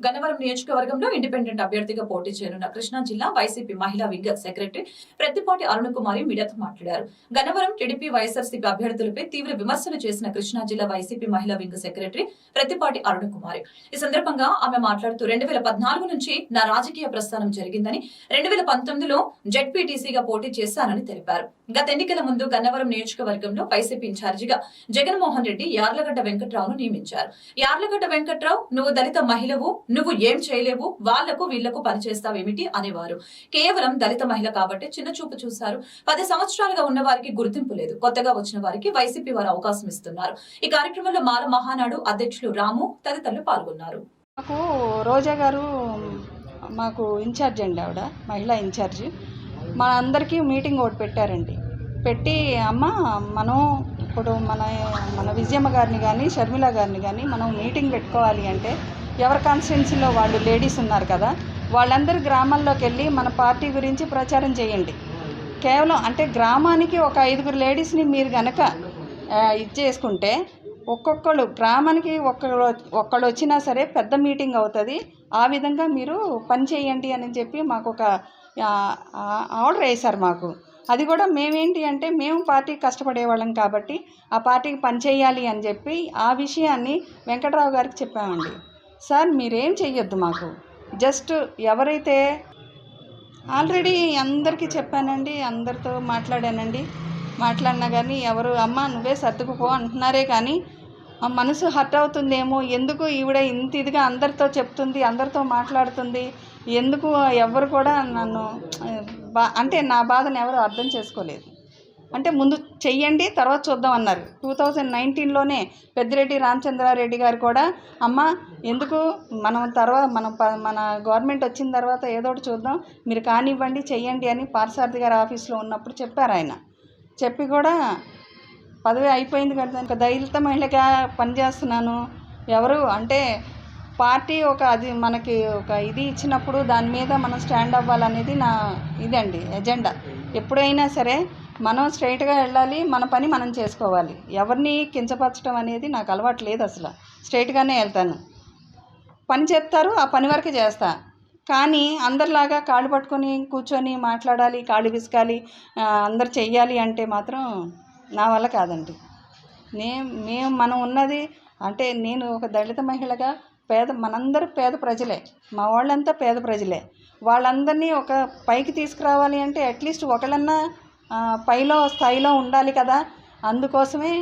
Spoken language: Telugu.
గన్నవరం నియోజకవర్గంలో ఇండిపెండెంట్ అభ్యర్థిగా పోటీ చేయనున్న కృష్ణా జిల్లా వైసీపీ మహిళా వింగ్ సెక్రటరీ ప్రత్తిపాటి అరుణ్ కుమారి మీడియాతో మాట్లాడారు. గన్నవరం టీడీపీ వైఎస్ఆర్సీపీ అభ్యర్థులపై తీవ్ర విమర్శలు చేసిన కృష్ణా జిల్లా వైసీపీ మహిళా వింగ్ సెక్రటరీ ప్రత్తిపాటి అరుణ్ కుమారి. ఈ సందర్భంగా ఆమె మాట్లాడుతూ రెండు వేల పద్నాలుగు నుంచి నా రాజకీయ ప్రస్థానం జరిగిందని రెండు వేల పంతొమ్మిదిలో జెడ్పీటీసీగా పోటీ చేశానని తెలిపారు. గత ఎన్నికల ముందు గన్నవరం నియోజకవర్గంలో వైసీపీ ఇన్ఛార్జిగా జగన్మోహన్ రెడ్డి యార్లగడ్డ వెంకట్రావును నియమించారు. యార్లగడ్డ వెంకట్రావు నువ్వు దళిత మహిళవు నువ్వు ఏం చేయలేవు వాళ్ళకు వీళ్ళకు పనిచేస్తావేమిటి అనేవారు. కేవలం దళిత మహిళ కాబట్టి చిన్న చూపు చూశారు. పది సంవత్సరాలుగా ఉన్న వారికి గుర్తింపు లేదు. కొత్తగా వచ్చిన వారికి వైసీపీ వారు అవకాశం ఇస్తున్నారు. ఈ కార్యక్రమంలో మాల మహానాడు అధ్యక్షులు రాము తదితరులు పాల్గొన్నారు. మాకు రోజా గారు మాకు ఇన్ఛార్జ్ అండి ఆవిడ మహిళా ఇన్ఛార్జ్. మన అందరికీ మీటింగ్ ఒకటి పెట్టారండి. పెట్టి అమ్మ మనం ఇప్పుడు మన మన విజయమ్మ గారిని కానీ షర్మిల గారిని కానీ మనం మీటింగ్ పెట్టుకోవాలి అంటే ఎవరి కాన్స్టిట్యున్సీలో వాళ్ళు లేడీస్ ఉన్నారు కదా వాళ్ళందరి గ్రామాల్లోకి వెళ్ళి మన పార్టీ గురించి ప్రచారం చేయండి. కేవలం అంటే గ్రామానికి ఒక ఐదుగురు లేడీస్ని మీరు గనక ఇచ్చేసుకుంటే ఇది చేసుకుంటే ఒక్కొక్కళ్ళు గ్రామానికి ఒక్కళ్ళు ఒక్కళ్ళు వచ్చినా సరే పెద్ద మీటింగ్ అవుతుంది. ఆ విధంగా మీరు పని చేయండి అని చెప్పి మాకు ఒక ఆర్డర్ వేశారు మాకు. అది కూడా మేమేంటి అంటే మేము పార్టీకి కష్టపడేవాళ్ళం కాబట్టి ఆ పార్టీకి పని చేయాలి అని చెప్పి ఆ విషయాన్ని వెంకట్రావు గారికి చెప్పామండి. సార్ మీరేం చెయ్యొద్దు మాకు. జస్ట్ ఎవరైతే ఆల్రెడీ అందరికీ చెప్పానండి అందరితో మాట్లాడానండి. మాట్లాడినా కానీ ఎవరు అమ్మ నువ్వే సర్దుకుపో అంటున్నారే కానీ ఆ మనసు హర్ట్ అవుతుందేమో ఎందుకు ఈవిడ ఇంత ఇదిగా అందరితో చెప్తుంది అందరితో మాట్లాడుతుంది ఎందుకు ఎవరు కూడా నన్ను బా అంటే నా బాధను ఎవరు అర్థం చేసుకోలేదు. అంటే ముందు చెయ్యండి తర్వాత చూద్దాం అన్నారు. టూ థౌజండ్ నైన్టీన్లోనే పెద్దిరెడ్డి రామచంద్రారెడ్డి గారు కూడా అమ్మ ఎందుకు మనం తర్వాత మన ప- మన గవర్నమెంట్ వచ్చిన తర్వాత ఏదో ఒకటి చూద్దాం మీరు కానివ్వండి చెయ్యండి అని పార్సారథి గారి ఆఫీస్లో ఉన్నప్పుడు చెప్పారు ఆయన. చెప్పి కూడా పదవి అయిపోయింది కదా ఇంకా దళిత మహిళగా పనిచేస్తున్నాను ఎవరు? అంటే పార్టీ ఒక అది మనకి ఒక ఇది ఇచ్చినప్పుడు దాని మీద మనం స్టాండ్ అవ్వాలనేది నా ఇదండి ఎజెండా. ఎప్పుడైనా సరే మనం స్ట్రైట్గా వెళ్ళాలి మన పని మనం చేసుకోవాలి. ఎవరిని కించపరచడం అనేది నాకు అలవాటు లేదు అసలు. స్ట్రైట్గానే వెళ్తాను. పని చెప్తారు ఆ పని వరకు చేస్తా. కానీ అందరిలాగా కాళ్ళు పట్టుకొని కూర్చొని మాట్లాడాలి కాళ్ళు విసకాలి అందరు చెయ్యాలి అంటే మాత్రం నా వల్ల కాదండి. నే మేము మనం ఉన్నది అంటే నేను ఒక దళిత మహిళగా పేద మనందరూ పేద ప్రజలే. మా వాళ్ళంతా పేద ప్రజలే. వాళ్ళందరినీ ఒక పైకి తీసుకురావాలి అంటే అట్లీస్ట్ ఒకళ్ళన్నా పైలో స్థాయిలో ఉండాలి కదా. అందుకోసమే